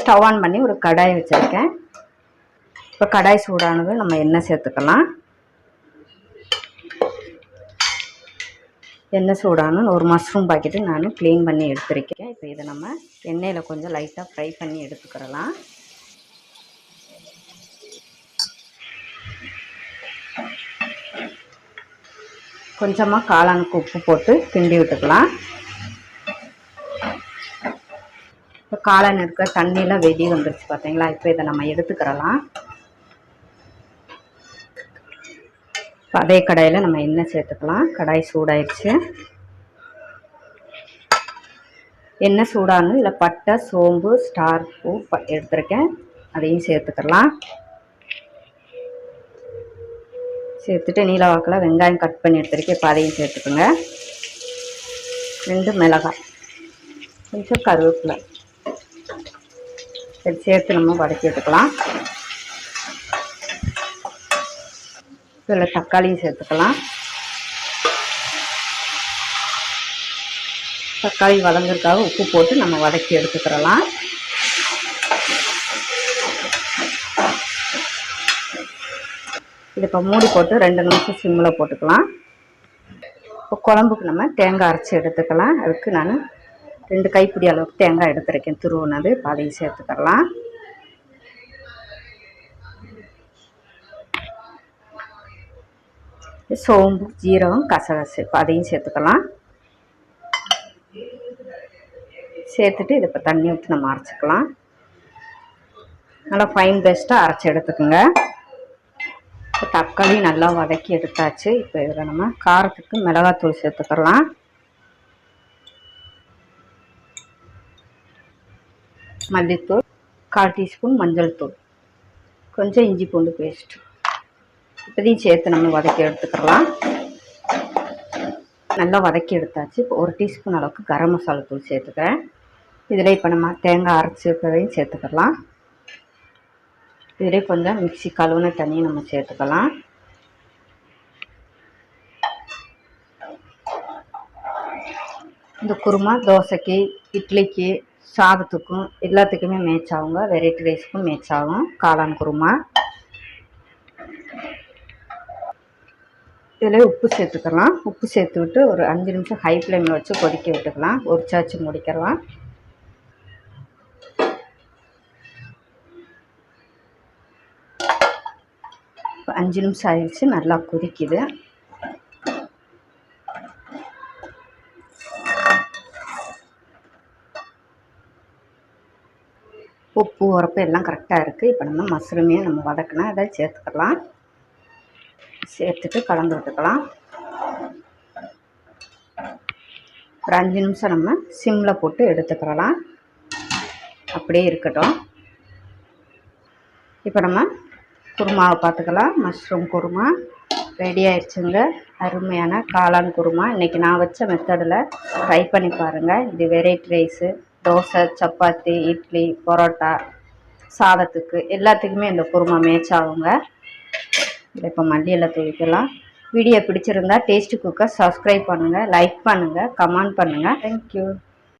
Stove on பண்ணி ஒரு கடாய் வச்சுருக்கேன். இப்போ கடாய் சூடானது நம்ம எண்ணெய் சேர்த்துக்கலாம். எண்ணெய் சூடானு ஒரு மஷ்ரூம் பாக்கெட்டு நான் க்ளீன் பண்ணி எடுத்துருக்கேன். இப்போ இதை நம்ம எண்ணெயில் கொஞ்சம் லைட்டாக ஃப்ரை பண்ணி எடுத்துக்கிறலாம் கொஞ்சமாக காளானுக்கு உப்பு போட்டு கிண்டி விட்டுக்கலாம். இப்போ காளான் இருக்க தண்ணியெலாம் வெடி வந்துருச்சு பார்த்தீங்களா? இப்போ இதை நம்ம எடுத்துக்கிறலாம். இப்போ அதே கடாயில் நம்ம எண்ணெய் சேர்த்துக்கலாம். கடாய் சூடாயிடுச்சு. எண்ணெய் சூடானு இல்லை பட்டை சோம்பு ஸ்டார் பூ ப எடுத்திருக்கேன். அதையும் சேர்த்துக்கலாம். சேர்த்துட்டு நீல வாக்கில் வெங்காயம் கட் பண்ணி எடுத்துருக்கேன். இப்போ அதையும் சேர்த்துக்குங்க. ரெண்டு மிளகாய். கொஞ்சம் கருவேப்பிலை. சரி சேர்த்து நம்ம வதக்கி எடுத்துக்கலாம் இதில் தக்காளியும் சேர்த்துக்கலாம். தக்காளி வதங்கிறதுக்காக உப்பு போட்டு நம்ம வதக்கி எடுத்துக்கிறலாம். இது இப்போ மூடி போட்டு ரெண்டு நிமிஷம் சிம்மில் போட்டுக்கலாம். இப்போ குழம்புக்கு நம்ம தேங்காய் அரைச்சி எடுத்துக்கலாம். அதுக்கு நான் ரெண்டு கைப்பிடி அளவுக்கு தேங்காய் எடுத்துருக்கேன். துருவினது பாதையும் அதையும் சேர்த்துக்கலாம் சோம்பு ஜீரகம் கசகசு அதையும் சேர்த்துக்கலாம். சேர்த்துட்டு இது இப்போ தண்ணி ஊற்றி நம்ம அரைச்சிக்கலாம். நல்லா ஃபைன் பெஸ்ட்டாக அரைச்சி எடுத்துக்கோங்க. இப்போ தக்காளி நல்லா வதக்கி எடுத்தாச்சு. இப்போ இதில் நம்ம காரத்துக்கு மிளகாத்தூள் சேர்த்துக்கலாம் மல்லித்தூள் கால் டீஸ்பூன் மஞ்சள் தூள். கொஞ்சம் இஞ்சி பூண்டு பேஸ்ட் இப்போதையும் சேர்த்து நம்ம வதக்கி எடுத்துக்கலாம். நல்லா வதக்கி எடுத்தாச்சு. இப்போ ஒரு டீஸ்பூன் அளவுக்கு கரம் மசாலா தூள் சேர்த்துக்கிறேன். இதில் இப்போ நம்ம தேங்காய் அரைச்சி இருக்கிறதையும் சேர்த்துக்கலாம். இதிலே கொஞ்சம் மிக்சி கழுவுன தண்ணியை நம்ம சேர்த்துக்கலாம். இந்த குருமா தோசைக்கு இட்லிக்கு சாதத்துக்கும் எல்லாத்துக்குமே மேட்ச் ஆகுங்க வெரைட்டி ரைஸுக்கும் மேட்ச் ஆகும் காளான் குருமா. இதில் உப்பு சேர்த்துக்கலாம். உப்பு சேர்த்து விட்டு ஒரு அஞ்சு நிமிஷம் ஹை ஃப்ளேமில் வச்சு கொதிக்க விட்டுக்கலாம். ஒரு சாச்சு முடிக்கலாம் அஞ்சு நிமிஷம் ஆயிடுச்சு. நல்லா கொதிக்குது. உப்பு உரப்பு எல்லாம் கரெக்டாக இருக்குது இப்போ நம்ம மஷ்ரூமையும் நம்ம வதக்கினா அதை சேர்த்துக்கலாம். சேர்த்துட்டு கலந்து விட்டுக்கலாம். ஒரு அஞ்சு நிமிஷம் நம்ம சிம்மில் போட்டு எடுத்துக்கிறலாம் அப்படியே இருக்கட்டும். இப்போ நம்ம குருமாவை பார்த்துக்கலாம். மஷ்ரூம் குருமா ரெடி ஆயிடுச்சுங்க. அருமையான காளான் குருமா. இன்றைக்கி நான் வச்ச மெத்தடில் ட்ரை பண்ணி பாருங்கள் இது வெரைட்டி ரைஸு தோசை சப்பாத்தி இட்லி பரோட்டா சாதத்துக்கு எல்லாத்துக்குமே இந்த குருமா மேட்ச் ஆகுங்க. இதை இப்போ மல்லியில் துவைக்கலாம். வீடியோ பிடிச்சிருந்தா டேஸ்ட்டு குக்கை சப்ஸ்கிரைப் பண்ணுங்கள் லைக் பண்ணுங்கள் கமெண்ட் பண்ணுங்கள் தேங்க்யூ